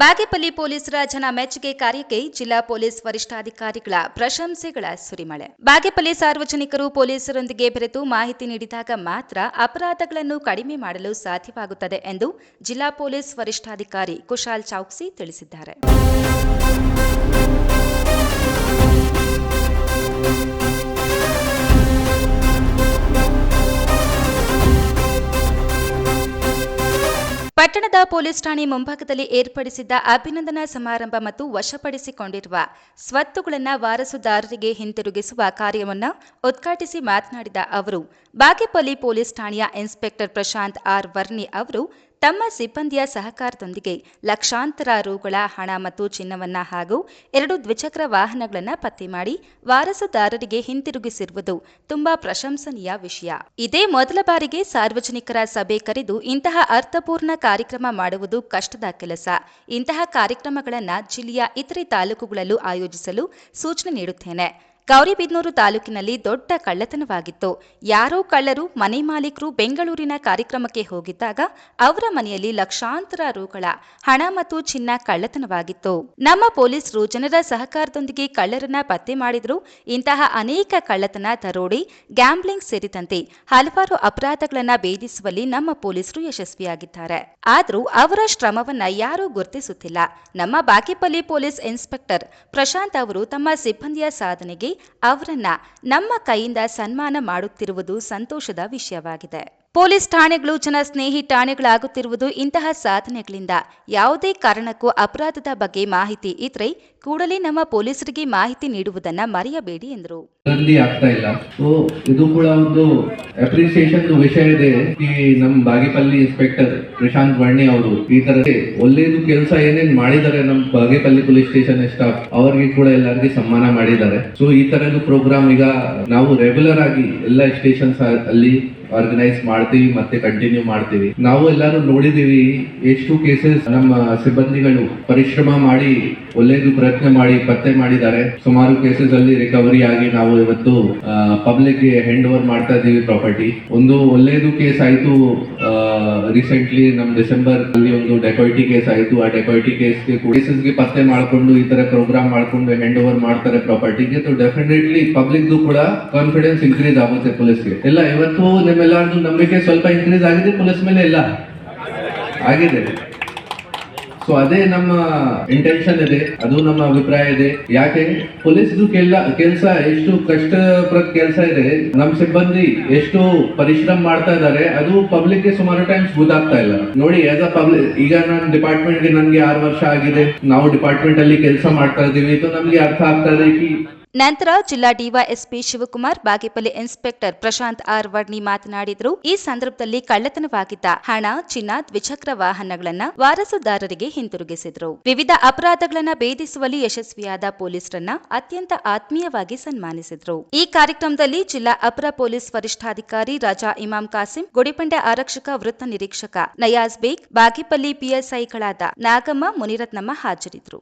ಬಾಗೇಪಲ್ಲಿ ಪೊಲೀಸರ ಜನ ಮೆಚ್ಚುಗೆ ಕಾರ್ಯಕ್ಕೆ ಜಿಲ್ಲಾ ಪೊಲೀಸ್ ವರಿಷ್ಠಾಧಿಕಾರಿಗಳ ಪ್ರಶಂಸೆಗಳ ಸುರಿಮಳೆ. ಬಾಗೇಪಲ್ಲಿ ಸಾರ್ವಜನಿಕರು ಪೊಲೀಸರೊಂದಿಗೆ ಬೆರೆತು ಮಾಹಿತಿ ನೀಡಿದಾಗ ಮಾತ್ರ ಅಪರಾಧಗಳನ್ನು ಕಡಿಮೆ ಮಾಡಲು ಸಾಧ್ಯವಾಗುತ್ತದೆ ಎಂದು ಜಿಲ್ಲಾ ಪೊಲೀಸ್ ವರಿಷ್ಠಾಧಿಕಾರಿ ಕುಶಾಲ್ ಚೌಕ್ಸಿ ತಿಳಿಸಿದ್ದಾರೆ. ಪಟ್ಟಣದ ಪೊಲೀಸ್ ಠಾಣೆ ಮುಂಭಾಗದಲ್ಲಿ ಏರ್ಪಡಿಸಿದ್ದ ಅಭಿನಂದನಾ ಸಮಾರಂಭ ಮತ್ತು ವಶಪಡಿಸಿಕೊಂಡಿರುವ ಸ್ವತ್ತುಗಳನ್ನು ವಾರಸುದಾರರಿಗೆ ಹಿಂತಿರುಗಿಸುವ ಕಾರ್ಯವನ್ನು ಉದ್ಘಾಟಿಸಿ ಮಾತನಾಡಿದ ಅವರು, ಬಾಗೇಪಲ್ಲಿ ಪೊಲೀಸ್ ಠಾಣೆಯ ಇನ್ಸ್ಪೆಕ್ಟರ್ ಪ್ರಶಾಂತ್ ಆರ್ ವರ್ನಿ ಅವರು ತಮ್ಮ ಸಿಬ್ಬಂದಿಯ ಸಹಕಾರದೊಂದಿಗೆ ಲಕ್ಷಾಂತರ ರುಗಳ ಹಣ ಮತ್ತು ಚಿನ್ನವನ್ನ ಹಾಗೂ ಎರಡು ದ್ವಿಚಕ್ರ ವಾಹನಗಳನ್ನು ಪತ್ತೆ ಮಾಡಿ ವಾರಸುದಾರರಿಗೆ ಹಿಂತಿರುಗಿಸಿರುವುದು ತುಂಬಾ ಪ್ರಶಂಸನೀಯ ವಿಷಯ. ಇದೇ ಮೊದಲ ಬಾರಿಗೆ ಸಾರ್ವಜನಿಕರ ಸಭೆ ಕರೆದು ಇಂತಹ ಅರ್ಥಪೂರ್ಣ ಕಾರ್ಯಕ್ರಮ ಮಾಡುವುದು ಕಷ್ಟದ ಕೆಲಸ. ಇಂತಹ ಕಾರ್ಯಕ್ರಮಗಳನ್ನು ಜಿಲ್ಲೆಯ ಇತರೆ ತಾಲೂಕುಗಳಲ್ಲೂ ಆಯೋಜಿಸಲು ಸೂಚನೆ ನೀಡುತ್ತೇನೆ. ಗೌರಿಬಿದನೂರು ತಾಲೂಕಿನಲ್ಲಿ ದೊಡ್ಡ ಕಳ್ಳತನವಾಗಿತ್ತು. ಯಾರೋ ಕಳ್ಳರು, ಮನೆ ಮಾಲೀಕರು ಬೆಂಗಳೂರಿನ ಕಾರ್ಯಕ್ರಮಕ್ಕೆ ಹೋಗಿದ್ದಾಗ ಅವರ ಮನೆಯಲ್ಲಿ ಲಕ್ಷಾಂತರ ರೂಗಳ ಹಣ ಮತ್ತು ಚಿನ್ನ ಕಳ್ಳತನವಾಗಿತ್ತು. ನಮ್ಮ ಪೊಲೀಸರು ಜನರ ಸಹಕಾರದೊಂದಿಗೆ ಕಳ್ಳರನ್ನ ಪತ್ತೆ ಮಾಡಿದ್ರು. ಇಂತಹ ಅನೇಕ ಕಳ್ಳತನ, ದರೋಡಿ, ಗ್ಯಾಂಬ್ಲಿಂಗ್ ಸೇರಿದಂತೆ ಹಲವಾರು ಅಪರಾಧಗಳನ್ನ ಭೇದಿಸುವಲ್ಲಿ ನಮ್ಮ ಪೊಲೀಸರು ಯಶಸ್ವಿಯಾಗಿದ್ದಾರೆ. ಆದರೂ ಅವರ ಶ್ರಮವನ್ನ ಯಾರೂ ಗುರುತಿಸುತ್ತಿಲ್ಲ. ನಮ್ಮ ಬಾಕಿಪಲ್ಲಿ ಪೊಲೀಸ್ ಇನ್ಸ್ಪೆಕ್ಟರ್ ಪ್ರಶಾಂತ್ ಅವರು ತಮ್ಮ ಸಿಬ್ಬಂದಿಯ ಸಾಧನೆಗೆ ಅವರನ್ನ ನಮ್ಮ ಕೈಯಿಂದ ಸನ್ಮಾನ ಮಾಡುತ್ತಿರುವುದು ಸಂತೋಷದ ವಿಷಯವಾಗಿದೆ. ಪೊಲೀಸ್ ಠಾಣೆಗಳು ಜನ ಸ್ನೇಹಿ ಠಾಣೆಗಳಾಗುತ್ತಿರುವುದು ಇಂತಹ ಸಾಧನೆಗಳಿಂದ ಯಾವುದೇ ಕಾರಣಕ್ಕೂ ಅಪರಾಧದ ಬಗ್ಗೆ ಮಾಹಿತಿ ಇದ್ರೆ ಕೂಡಲೇ ನಮ್ಮ ಪೊಲೀಸರಿಗೆ ಮಾಹಿತಿ ನೀಡುವುದನ್ನ ಮರೆಯಬೇಡಿ ಎಂದರು. ಅಲ್ಲಿ ಆಗ್ತಾ ಇಲ್ಲ. ಸೊ ಇದು ಕೂಡ ಒಂದು ಅಪ್ರಿಸಿಯೇಷನ್ ವಿಷಯ ಇದೆ. ಈ ನಮ್ ಬಾಗೇಪಲ್ಲಿ ಇನ್ಸ್ಪೆಕ್ಟರ್ ಪ್ರಶಾಂತ್ ವರ್ಣಿ ಅವರು ಈ ತರ ಒಳ್ಳೇದು ಕೆಲಸ ಏನೇನ್ ಮಾಡಿದ್ದಾರೆ ನಮ್ ಬಾಗೇಪಲ್ಲಿ ಪೊಲೀಸ್ ಸ್ಟೇಷನ್ ಸ್ಟಾಫ್ ಅವರಿಗೆ ಕೂಡ ಎಲ್ಲರಿಗೆ ಸನ್ಮಾನ ಮಾಡಿದ್ದಾರೆ. ಸೊ ಈ ತರದ್ದು ಪ್ರೋಗ್ರಾಮ್ ಈಗ ನಾವು ರೆಗ್ಯುಲರ್ ಆಗಿ ಎಲ್ಲ ಸ್ಟೇಷನ್ಸ್ ಅಲ್ಲಿ ಆರ್ಗನೈಸ್ ಮಾಡ್ತೀವಿ ಮತ್ತೆ ಕಂಟಿನ್ಯೂ ಮಾಡ್ತೀವಿ. ನಾವು ಎಲ್ಲಾರು ನೋಡಿದೀವಿ ಎಷ್ಟು ಕೇಸಸ್ ನಮ್ಮ ಸಿಬ್ಬಂದಿಗಳು ಪರಿಶ್ರಮ ಮಾಡಿ, ಒಳ್ಳೇದು ಪ್ರಯತ್ನ ಮಾಡಿ ಪತ್ತೆ ಮಾಡಿದ್ದಾರೆ. ಸುಮಾರು ಕೇಸಸ್ ಅಲ್ಲಿ ರಿಕವರಿ ಆಗಿ ನಾವು ಇವತ್ತು ಪಬ್ಲಿಕ್ಗೆ ಹ್ಯಾಂಡ್ ಓವರ್ ಮಾಡ್ತಾ ಇದ್ದೀವಿ ಪ್ರಾಪರ್ಟಿ ಒಂದು ಒಳ್ಳೇದು ಕೇಸ್ ಆಯ್ತು ರೀಸೆಂಟ್ಲಿ ನಮ್ ಡಿಸೆಂಬರ್ ಅಲ್ಲಿ ಒಂದು ಡೆಕೋಯಿಟಿ ಕೇಸ್ ಆಯ್ತು. ಆ ಡೆಕೋಯಿಟಿ ಕೇಸ್ ಕೇಸಸ್ಗೆ ಪತ್ತೆ ಮಾಡ್ಕೊಂಡು, ಈ ತರ ಪ್ರೋಗ್ರಾಮ್ ಮಾಡ್ಕೊಂಡು ಹ್ಯಾಂಡ್ ಓವರ್ ಮಾಡ್ತಾರೆ ಪ್ರಾಪರ್ಟಿಗೆ ಸೊ ಡೆಫಿನೆಟ್ಲಿ ಪಬ್ಲಿಕ್ ಕೂಡ ಕಾನ್ಫಿಡೆನ್ಸ್ ಇನ್ಕ್ರೀಸ್ ಆಗುತ್ತೆ ಪೊಲೀಸ್ಗೆ ಎಲ್ಲ, ಇವತ್ತು ನಿಮ್ಮೆಲ್ಲರದು ನಂಬಿಕೆ ಸ್ವಲ್ಪ ಇನ್ಕ್ರೀಸ್ ಆಗಿದೆ ಪೊಲೀಸ್ ಮೇಲೆ ಇಲ್ಲ. ಆಗಿದೆ. ಸೊ ಅದೇ ನಮ್ಮ ಇಂಟೆನ್ಷನ್ ಇದೆ, ಅದು ನಮ್ಮ ಅಭಿಪ್ರಾಯ ಇದೆ. ಯಾಕೆ? ಪೊಲೀಸ್ದು ಕೆಲ, ಕೆಲಸ ಎಷ್ಟು ಕಷ್ಟಪ್ರದ ಕೆಲಸ ಇದೆ ನಮ್ಮ ಸಿಬ್ಬಂದಿ ಎಷ್ಟು ಪರಿಶ್ರಮ ಮಾಡ್ತಾ ಇದ್ದಾರೆ, ಅದು ಪಬ್ಲಿಕ್ಗೆ ಸುಮಾರು ಟೈಮ್ಸ್ ಗೊತ್ತಾಗ್ತಾ ಇಲ್ಲ. ನೋಡಿ ಆಸ್ ಅ ಪಬ್ಲಿಕ್ ಈಗ ನನ್ನ ಡಿಪಾರ್ಟ್ಮೆಂಟ್ಗೆ ನನ್ಗೆ ಆರು ವರ್ಷ ಆಗಿದೆ. ನಾವು ಡಿಪಾರ್ಟ್ಮೆಂಟ್ ಅಲ್ಲಿ ಕೆಲಸ ಮಾಡ್ತಾ ಇದೀವಿ ಇದು ನಮ್ಗೆ ಅರ್ಥ ಆಗ್ತಾ ಇದೆ. ನಂತರ ಜಿಲ್ಲಾ DYSP Shivakumar, Bagepalli inspector Prashant R Varni ಮಾತನಾಡಿದರು. ಈ ಸಂದರ್ಭದಲ್ಲಿ ಕಳ್ಳತನವಾಗಿದ್ದ ಹಣ, ಚಿನ್ನ, ದ್ವಿಚಕ್ರ ವಾಹನಗಳನ್ನ ವಾರಸುದಾರರಿಗೆ ಹಿಂತಿರುಗಿಸಿದರು ವಿವಿಧ ಅಪರಾಧಗಳನ್ನು ಭೇದಿಸುವಲ್ಲಿ ಯಶಸ್ವಿಯಾದ ಪೊಲೀಸರನ್ನ ಅತ್ಯಂತ ಆತ್ಮೀಯವಾಗಿ ಸನ್ಮಾನಿಸಿದರು. ಈ ಕಾರ್ಯಕ್ರಮದಲ್ಲಿ ಜಿಲ್ಲಾ ಅಪರ ಪೊಲೀಸ್ ವರಿಷ್ಠಾಧಿಕಾರಿ ರಾಜಾ ಇಮಾಮ್ ಕಾಸಿಂ, ಗುಡಿಪಂಡೆ ಆರಕ್ಷಕ ವೃತ್ತ ನಿರೀಕ್ಷಕ ನಯಾಜ್ ಬೇಗ್, ಬಾಗೇಪಲ್ಲಿ ಪಿಎಸ್ಐಗಳಾದ ನಾಗಮ್ಮ, ಮುನಿರತ್ನಮ್ಮ ಹಾಜರಿದ್ದರು